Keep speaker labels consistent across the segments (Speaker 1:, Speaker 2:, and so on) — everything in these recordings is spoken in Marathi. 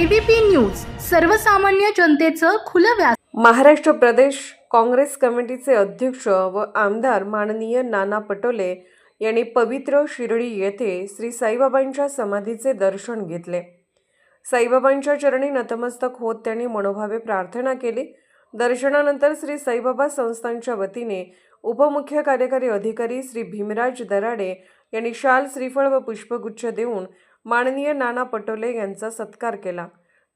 Speaker 1: एबीपी न्यूज सर्वसामान्य जनतेचं खुलं व्यास
Speaker 2: महाराष्ट्र प्रदेश काँग्रेस कमिटीचे अध्यक्ष व आमदार माननीय नाना पटोले यांनी पवित्र शिर्डी येथे श्री साईबाबांच्या समाधीचे दर्शन घेतले. साईबाबांच्या चरणी नतमस्तक होत त्यांनी मनोभावे प्रार्थना केली. दर्शनानंतर श्री साईबाबा संस्थांच्या वतीने उपमुख्य कार्यकारी अधिकारी श्री भीमराज दराडे यांनी शाल श्रीफळ व पुष्पगुच्छ देऊन माननीय नाना पटोले यांचा सत्कार केला.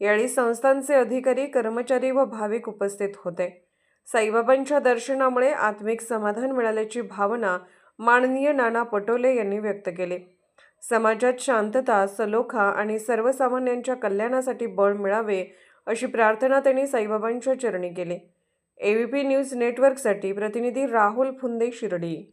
Speaker 2: यावेळी संस्थांचे अधिकारी कर्मचारी व भाविक उपस्थित होते. साईबाबांच्या दर्शनामुळे आत्मिक समाधान मिळाल्याची भावना माननीय नाना पटोले यांनी व्यक्त केली. समाजात शांतता सलोखा आणि सर्वसामान्यांच्या कल्याणासाठी बळ मिळावे अशी प्रार्थना त्यांनी साईबाबांच्या चरणी केली. एबीपी न्यूज नेटवर्कसाठी प्रतिनिधी राहुल फुंदे शिर्डी.